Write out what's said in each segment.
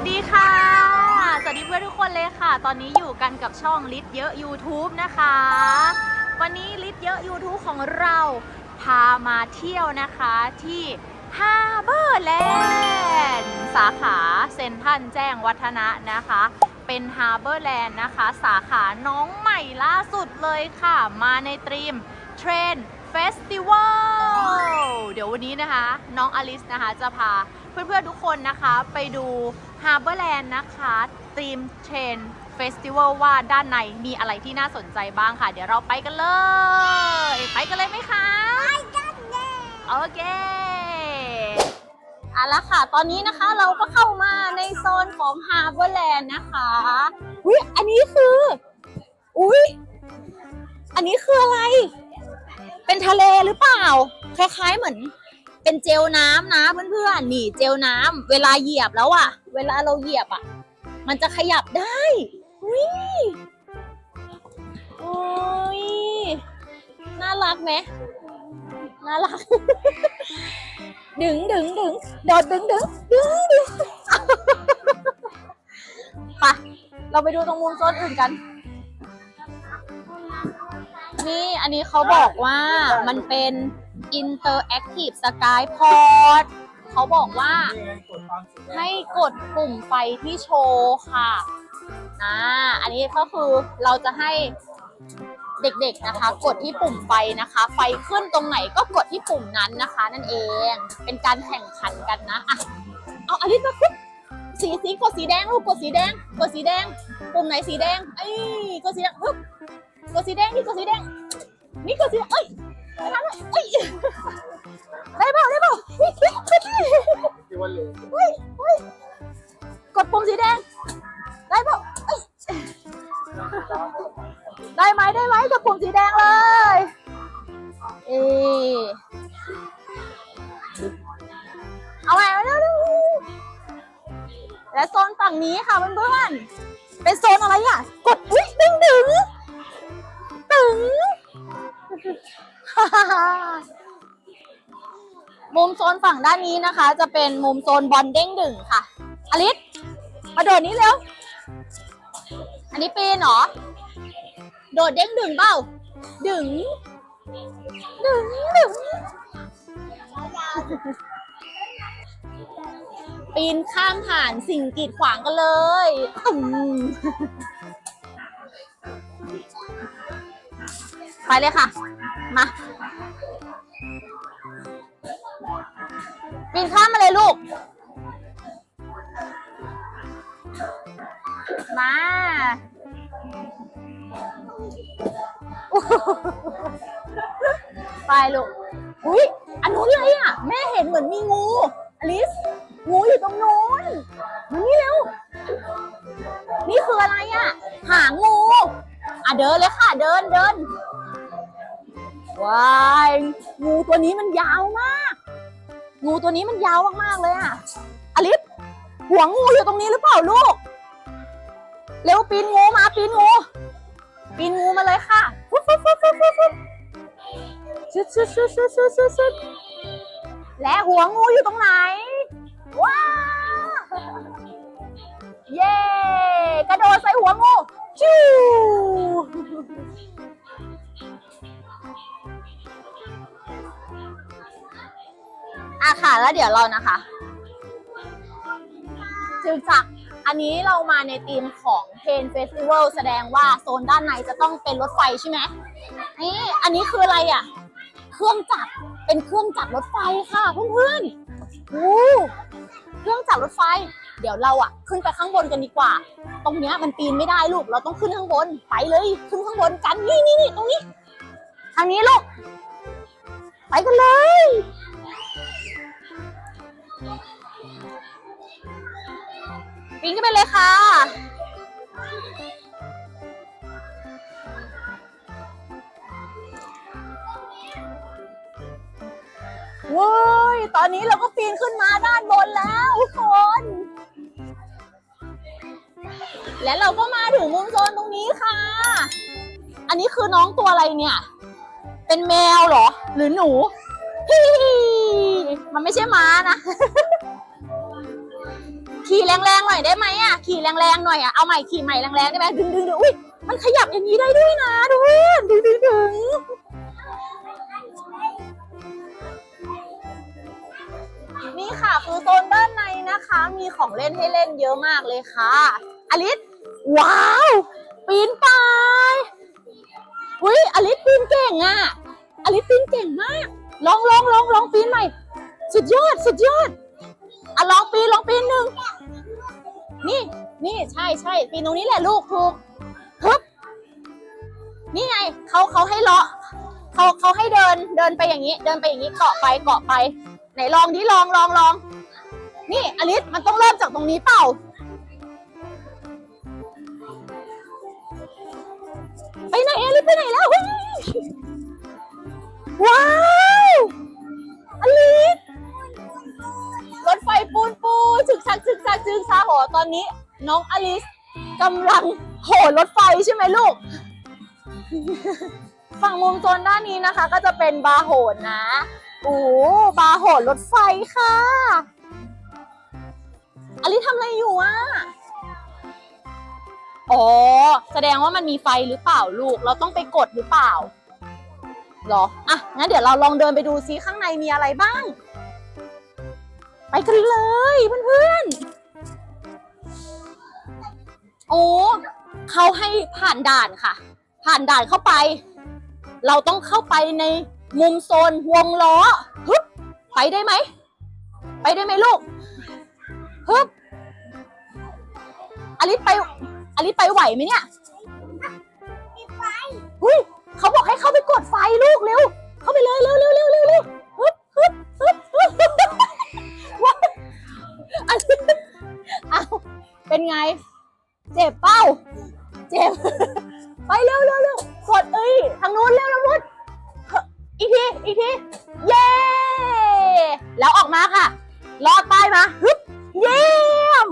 วัสดีค่ะ สวัสดีเพื่อนทุกคนเลยค่ะ ตอนนี้อยู่กันกับช่องลิศเยอะ YouTube นะคะ วันนี้ลิศเยอะ YouTube ของเราพามาเที่ยวนะคะที่ฮาร์เบอร์แลนด์สาขาเซนทันแจ้งวัฒนะนะคะ เป็นฮาร์เบอร์แลนด์นะคะ สาขาน้องใหม่ล่าสุดเลยค่ะ มาในตรีมเทรนเฟสติวัลเดี๋ยววันนี้นะคะ น้องอลิสนะคะจะพา เพื่อนๆทุกคนนะคะไปดู Harborland นะคะทีมเทรนเฟสติวัลว่าด้านในมีอะไรที่น่าสนใจบ้างค่ะ เดี๋ยวเราไปกันเลย ไปกันเลยไหมคะ ไปกันเลยโอเคเอาละค่ะ ตอนนี้นะคะเราก็เข้ามาในโซนของ Harborland นะคะอุ้ยอันนี้คืออุ้ยอันนี้คืออะไร เป็นทะเลหรือเปล่า คล้ายๆเหมือน เป็นเจลน้ำนะเพื่อนๆนี่เจลน้ำเวลาเหยียบแล้วอะเวลาเราเหยียบอะมันจะขยับได้อุ้ยโอ้ยน่ารักไหมน่ารัก ดึงดึงดึงโดดดึงดึงดึงดึงไปเราไปดูตรงมุมโซนอื่นกัน นี่อันนี้เขาบอกว่ามันเป็น Interactive Sky Port เขาบอกว่าให้กดปุ่มไฟที่โชว์ค่ะนะอันนี้ก็คือเราจะให้เด็กๆนะคะ กดที่ปุ่มไฟนะคะ ไฟขึ้นตรงไหนก็กดที่ปุ่มนั้นนะคะ นั่นเอง เป็นการแข่งขันกันนะอะเอาอันนี้มาคุดสีสีกดสีแดงลูกกดสีแดง กดสีแดง ปุ่มไหนสีแดงไอ้ยกดสีแดงปึ๊บกดสีแดงนี่กดสีแดงนี่กดสีเอ้ย อ้ยได้เปล่าได้เปล่าเฮ้ยเฮ้ยเฮ้ยเฮ้ยเฮ้ยกดปุ่มสีแดง ได้เปล่าเอ้ยได้ไหมได้ไหมกดปุ่มสีแดงเลยเอเอาใหม่เอาเร็วเร็วและโซนฝั่งนี้ค่ะเพื่อนๆเป็นโซนอะไรอะ กดอุ้ยดึงดึง มุมโซนฝั่งด้านนี้นะคะ จะเป็นมุมโซนบอลเด้งดึงค่ะ อลิสมาโดดนี้เร็ว อันนี้ปีนเหรอ โดดเด้งดึงเปล่า ดึง ดึง ดึง ปีนข้ามผ่านสิ่งกีดขวางกันเลยไปเลยค่ะ มา ปีนข้ามมาเลยลูก มาไปลูก อุ้ยอันนู้นอะไรอะ แม่เห็นเหมือนมีงู อลิส งูอยู่ตรงนู้นมานี่เร็ว นี่คืออะไรอะ หางู อะเดินเลยค่ะ เดินเดิน ว้ายงูตัวนี้มันยาวมาก งูตัวนี้มันยาวมากๆเลยอะอลิสหัวงูอยู่ตรงนี้หรือเปล่าลูก เร็วปีนงูมาปีนงู ปีนงูมาเลยค่ะฟุ๊บฟุ๊บฟุ๊บฟุ๊บฟุ๊บฟุ๊บชุดชุดชุดชุดชุดชุดชุดและหัวงูอยู่ตรงไหน ว้า เย้กระโดดใส่หัวงู ชิว อะค่ะ แล้วเดี๋ยวเรานะคะจึงจากอันนี้เรามาในธีมของเพนเฟสติวัลแสดงว่าโซนด้านในจะต้องเป็นรถไฟใช่ไหมนี่อันนี้คืออะไรอะ เครื่องจักรเป็นเครื่องจักรรถไฟค่ะเพื่อนๆโอ้เครื่องจักรรถไฟ เดี๋ยวเราอะ ขึ้นไปข้างบนกันดีกว่า ตรงเนี้ยมันปีนไม่ได้ลูก เราต้องขึ้นข้างบนไปเลย ขึ้นข้างบนกันนี่นี่นี่ตรงนี้ ทางนี้ลูก ไปกันเลย ปีนขึ้นไปเลยค่ะ ว้ย ตอนนี้เราก็ปีนขึ้นมาด้านบนแล้วทุกคน และเราก็มาถึงมุมโซนตรงนี้ค่ะ อันนี้คือน้องตัวอะไรเนี่ย เป็นแมวเหรอ หรือหนูฮิฮิ มันไม่ใช่ม้านะ ขี่แรงๆหน่อยได้ไหมอะ ขี่แรงๆหน่อยอะ เอาใหม่ขี่ใหม่แรงๆได้ไหมดึงดึงดึงอุ้ยมันขยับอย่างนี้ได้ด้วยนะทุกคนดึงดึงดึงนี่ค่ะคือโซนด้านในนะคะ มีของเล่นให้เล่นเยอะมากเลยค่ะ อลิส ว้าว ปีนป่ายอุ้ยอลิสปีนเก่งอะอลิสปีนเก่งมาก ลองลองลองลองปีนใหม่ สุดยอด สุดยอดอะลองปีนลองปีนหนึ่งนี่นี่ใช่ใช่ปีนตรงนี้แหละลูกถูกฮึบนี่ไงเขาเขาให้เลาะเขาเขาให้เดินเดินไปอย่างนี้ เดินไปอย่างนี้เกาะไปเกาะไป ไหนลองดิลองลองลองนี่อลิสมันต้องเริ่มจากตรงนี้เปล่าไปไหนอลิสไปไหนแล้วว้าวอลิส รถไฟปูนปูฉึกชักฉึกชักฉึกชาโหตอนนี้ น้องอลิสกำลังโหนรถไฟใช่ไหมลูก ฝั่งมุมโซนด้านนี้นะคะ ก็จะเป็นบาร์โหนนะโอ้บาร์โหนรถไฟค่ะ อลิสทำอะไรอยู่อะอ๋อ แสดงว่ามันมีไฟหรือเปล่าลูก เราต้องไปกดหรือเปล่าหรอ อะ งั้นเดี๋ยวเราลองเดินไปดูซิข้างในมีอะไรบ้าง ไปกันเลยเพื่อนๆ โอ้เขาให้ผ่านด่านค่ะ ผ่านด่านเข้าไป เราต้องเข้าไปในมุมโซนวงล้อฮึบไปได้ไหม ไปได้ไหมลูกฮึบอลิสไปอลิสไปไหวไหมเนี่ยหุ้ยเขาบอกให้เข้าไปกดไฟลูกเร็ว เข้าไปเลยเร็วเร็วเร็วเร็ว เป็นไง เจ็บเป้า เจ็บ ไปเร็วเร็วเร็วกดเอ้ยทางนู้นเร็วเร็วพุดอีกทีอีกที เย้ แล้วออกมาค่ะ ลอดใต้มาฮึบเยี่ยม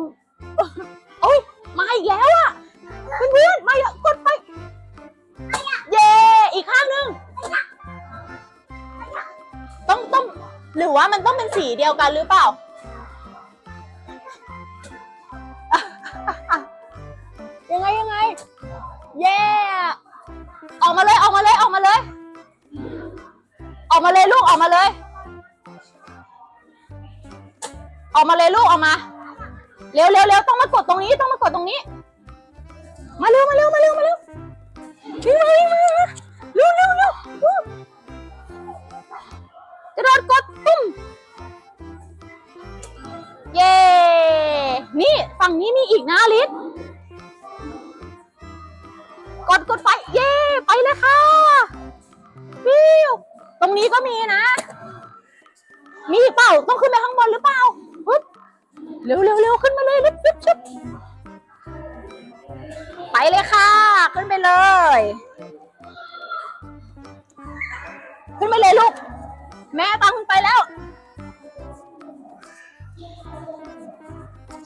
โอ้ยมาอีกแล้วอะเพื่อนๆมาอีกแล้วกดไป เย้ อีกข้างหนึ่งต้องต้องหรือว่ามันต้องเป็นสีเดียวกันหรือเปล่า เลย ออกมาเลยลูกออกมาเลย ออกมาเลยลูกออกมา เร็วเร็วเร็วต้องมากดตรงนี้ต้องมากดตรงนี้ มาเร็วมาเร็วมาเร็วมาเร็ววิ่งมาวิ่งมาเร็วเร็วเร็วกระโดดกดตุ้มเย้ นี่ฝั่งนี้มีอีกนะลิศ กดกดไฟเย่ไปเลยค่ะวิวตรงนี้ก็มีนะ มีเปล่าต้องขึ้นไปข้างบนหรือเปล่าปึ๊บเร็วเร็วเร็วขึ้นมาเลยรีบรีบชุบไปเลยค่ะ ขึ้นไปเลย ขึ้นไปเลยลูก แม่ตามขึ้นไปแล้ว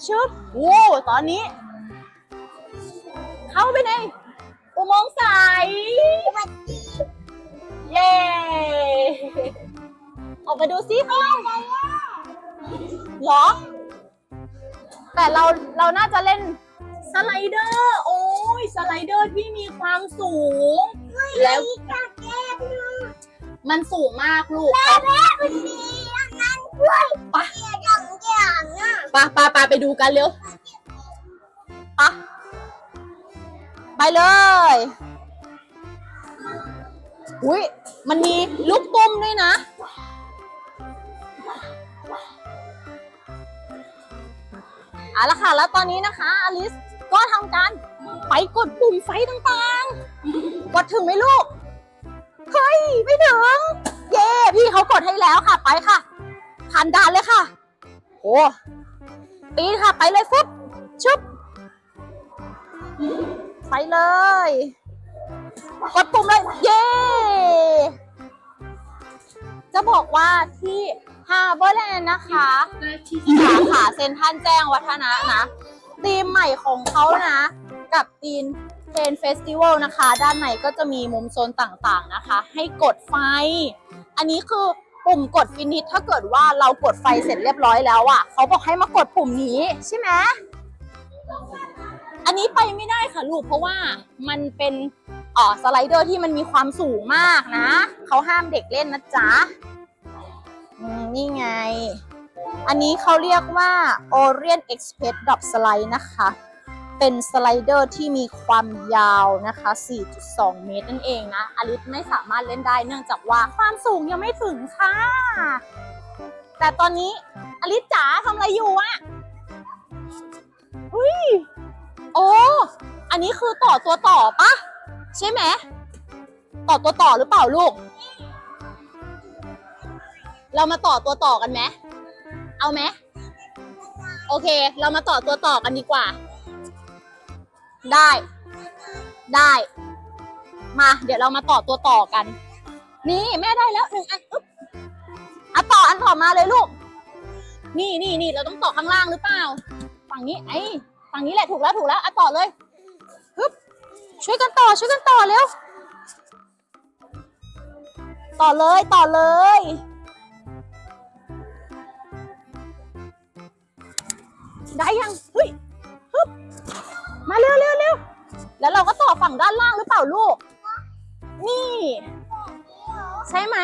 ชุบโอ้ตอนนี้ เข้าไปใน อุโมงค์ใสเย้ออกมาดูซิข้างในเหรอ แต่เราเราน่าจะเล่นสไลเดอร์ โอ้ยสไลเดอร์ที่มีความสูง แล้วมันสูงมากลูกมันมีอันนั้นด้วยไปอย่างอย่างอะปะปะปะไปดูกันเร็ว ไปเลย อุ้ยมันมีลูกตุ้มด้วยนะ เอาละค่ะ แล้วตอนนี้นะคะ อลิสก็ทำการไปกดปุ่มไฟต่างๆ กดถึงไหมลูก เฮ้ย ไม่ถึง เย้พี่เขากดให้แล้วค่ะ ไปค่ะ ผ่านด่านเลยค่ะโอ้ปีนค่ะ ไปเลยฟุบชุบ ไปเลย กดปุ่มเลย เย้ จะบอกว่าที่ฮาร์เบอร์แลนด์นะคะ สาขาเซ็นทรัลแจ้งวัฒนะนะธีมใหม่ของเขานะ กับธีมเทนเฟสติวัลนะคะ ด้านในก็จะมีมุมโซนต่างๆนะคะ ให้กดไฟ อันนี้คือปุ่มกดฟินิชถ้าเกิดว่าเรากดไฟเสร็จเรียบร้อยแล้วอะ เขาบอกให้มากดปุ่มนี้ใช่ไหม อันนี้ไปไม่ได้ค่ะลูกเพราะว่ามันเป็นอ๋อสไลเดอร์ที่มันมีความสูงมากนะ เขาห้ามเด็กเล่นนะจ๊ะนี่ไง อันนี้เขาเรียกว่า Orient Express Drop Slide นะคะ เป็นสไลเดอร์ที่มีความยาวนะคะ 4.2 เมตรนั่นเองนะ อลิสไม่สามารถเล่นได้เนื่องจากว่าความสูงยังไม่ถึงค่ะ แต่ตอนนี้อลิสจ๋าทำอะไรอยู่อะ นี้คือต่อตัวต่อปะใช่ไหมต่อตัวต่อหรือเปล่าลูก เรามาต่อตัวต่อกันไหมเอาไหมโอเค เรามาต่อตัวต่อกันดีกว่า ได้ ได้ มา เดี๋ยวเรามาต่อตัวต่อกัน นี่แม่ได้แล้วหนึ่งอันอึ๊บอะต่ออันต่อมาเลยลูก นี่นี่นี่เราต้องต่อข้างล่างหรือเปล่า ฝั่งนี้ไอ้ฝั่งนี้แหละถูกแล้วถูกแล้วอะต่อเลย ช่วยกันต่อช่วยกันต่อเร็ว ต่อเลยต่อเลย ได้ยังเฮ้ยฮึบมาเร็วเร็วเร็วแล้วเราก็ต่อฝั่งด้านล่างหรือเปล่าลูก นี่ ใช่ไหม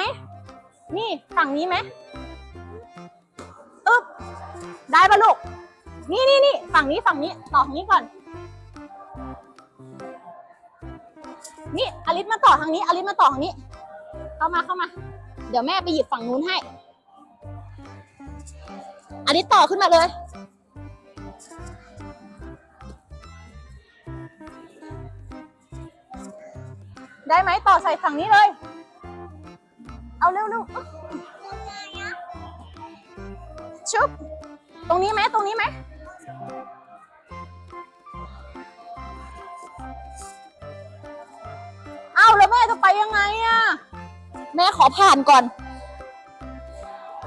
นี่ฝั่งนี้ไหมอึ๊บได้ปะลูก นี่นี่นี่ฝั่งนี้ฝั่งนี้ต่อทางนี้ก่อน นี่อลิสมาต่อทางนี้อลิสมาต่อทางนี้ เข้ามาเข้ามา เดี๋ยวแม่ไปหยิบฝั่งนู้นให้อลิสต่อขึ้นมาเลย ได้ไหมต่อใส่ฝั่งนี้เลย เอาเร็วเร็วอึ๊บชุบ ตรงนี้ไหมตรงนี้ไหม จะไปยังไงอะแม่ขอผ่านก่อน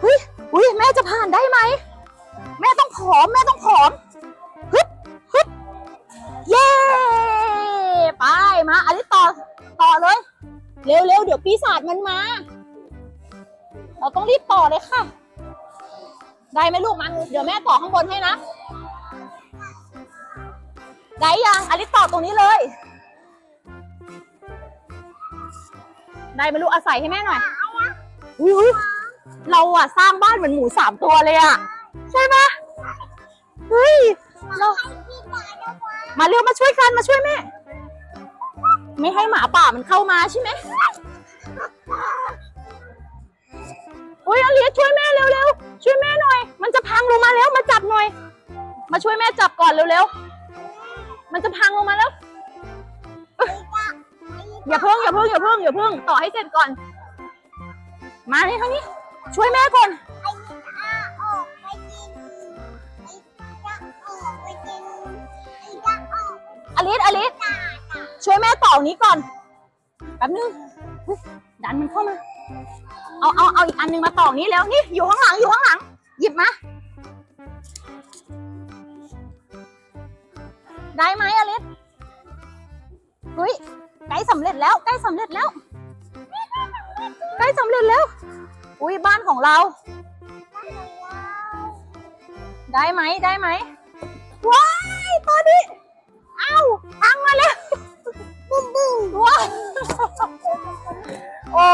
หุยหุยแม่จะผ่านได้ไหม แม่ต้องผอม แม่ต้องผอมฮึบฮึบเย้ไปมา อันนี้ต่อต่อเลย เร็วเร็วเดี๋ยวปีศาจมันมา เราต้องรีบต่อเลยค่ะ ได้ไหมลูกมาเดี๋ยวแม่ต่อข้างบนให้นะ ได้ยังอลิสต่อตรงนี้เลย ได้ไหมลูกอาศัยให้แม่หน่อยอุ้ยอุ๊ยเราอะสร้างบ้านเหมือนหมูสามตัวเลยอะใช่ไหมเฮ้ยเรามาเร็วมาช่วยกันมาช่วยแม่ ไม่ให้หมาป่ามันเข้ามาใช่ไหมอุ้ยอลิสช่วยแม่เร็วๆช่วยแม่หน่อย มันจะพังลงมาแล้วมาจับหน่อย มาช่วยแม่จับก่อนเร็วๆมันจะพังลงมาแล้ว อย่าเพิ่งอย่าเพิ่งอย่าเพิ่งอย่าเพิ่งต่อให้เสร็จก่อน มานี่ทางนี้ ช่วยแม่ก่อนอลิสอลิสช่วยแม่ต่อนี้ก่อนแป๊บนึงดันมันเข้ามา เอาเอาเอาอีกอันหนึงมาต่อนี้แล้วนี่อยู่ข้างหลังอยู่ข้างหลัง หยิบมาได้ไหมอลิสเฮ้ย ใกล้สำเร็จแล้วใกล้สำเร็จแล้วใกล้สำเร็จแล้ว อุ้ยบ้านของเรา ได้ไหมได้ไหมว้ายตอนนี้เอ้าพังมาแล้วบุ้มบุ้มว้าวโอ้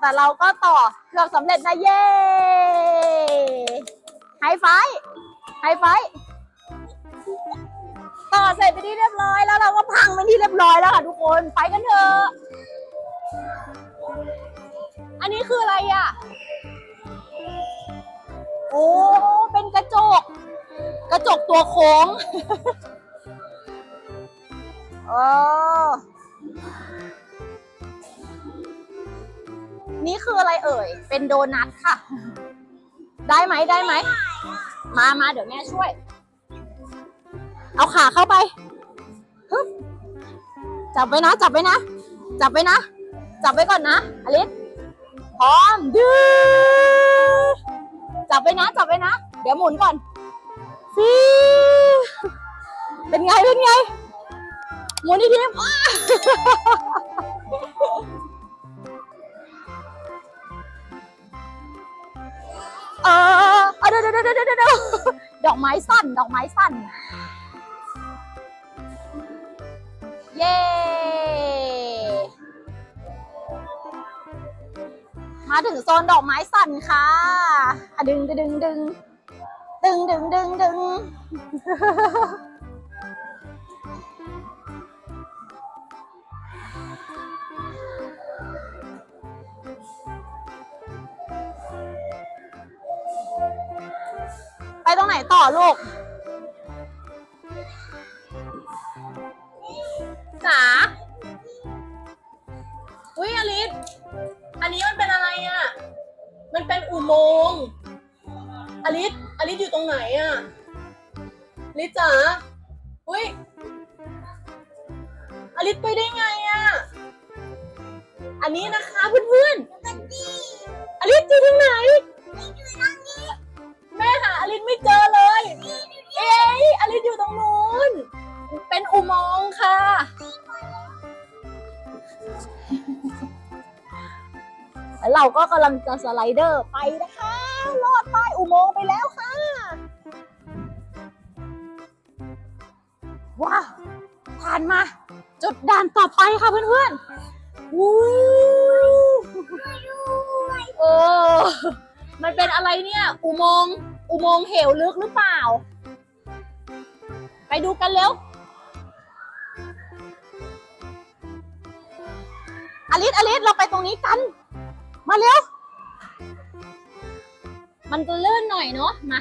แต่เราก็ต่อเกือบสำเร็จนะเย้ไฮไฟว์ไฮไฟว์ ต่อเสร็จไปที่เรียบร้อยแล้วเราก็พังไปที่เรียบร้อยแล้วค่ะทุกคนไปกันเถอะอันนี้คืออะไรอะ โอ้เป็นกระจก กระจกตัวโค้งเออนี่คืออะไรเอ่ย เป็นโดนัทค่ะ ได้ไหมได้ไหม มามาเดี๋ยวแม่ช่วย เอาขาเข้าไปฮึบจับไว้นะ จับไว้นะ จับไว้นะ จับไว้ก่อนนะอลิสพร้อมดื้อจับไว้นะ จับไว้นะ เดี๋ยวหมุนก่อนฟิวเป็นไง เป็นไง หมุนอีกทีอ้าเออเอเดี๋ยวเดี๋ยวเดี๋ยวเดี๋ยวเดี๋ยวดอกไม้สั้น ดอกไม้สั้น เย้มาถึงโซนดอกไม้สั่นค่ะอะดึงดึงดึงดึงดึงดึงดึงไปตรงไหนต่อลูก จ๋า อุ้ยอลิสอันนี้มันเป็นอะไรอะ มันเป็นอุโมงค์อลิสอลิสอยู่ตรงไหนอะอลิสจ๋า อุ้ยอลิสไปได้ไงอะ อันนี้นะคะเพื่อนกันดีๆอลิสอยู่ที่ไหนนี่คือนั่งนี่แม่หาอลิสไม่เจอเลย เอ้ยอลิสอยู่ตรงนู้น เป็นอุโมงค์ค่ะ แล้วเราก็กำลังจะสไลเดอร์ไปนะคะลอดใต้อุโมงค์ไปแล้วค่ะ ว้าว ผ่านมา จุดด่านต่อไปค่ะเพื่อนๆวู้เออมันเป็นอะไรเนี่ย อุโมงค์อุโมงค์เหวลึกหรือเปล่า ไปดูกันเร็ว อลิสอลิสเราไปตรงนี้กัน มาเร็ว มันจะลื่นหน่อยเนาะ มา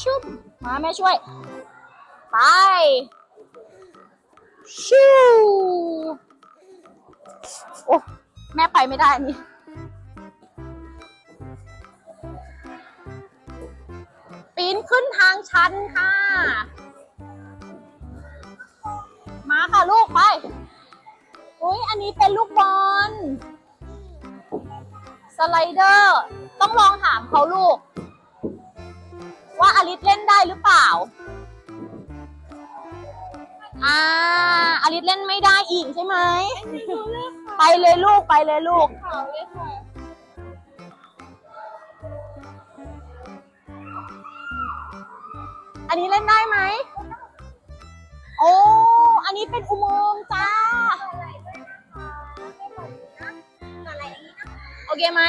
ชุบ มาแม่ช่วย ไป ชิวโอ้แม่ไปไม่ได้นี่ ปีนขึ้นทางชันค่ะ มาค่ะลูกไป อุ้ยอันนี้เป็นลูกบอล สไลเดอร์ ต้องลองถามเขาลูก ว่าอลิสเล่นได้หรือเปล่า อ่าอลิสเล่นไม่ได้อีกใช่ไหม ไปเลยลูกไปเลยลูก อันนี้เล่นได้ไหม โอ้ อันนี้เป็นอุโมงค์จ้า โอเคไหม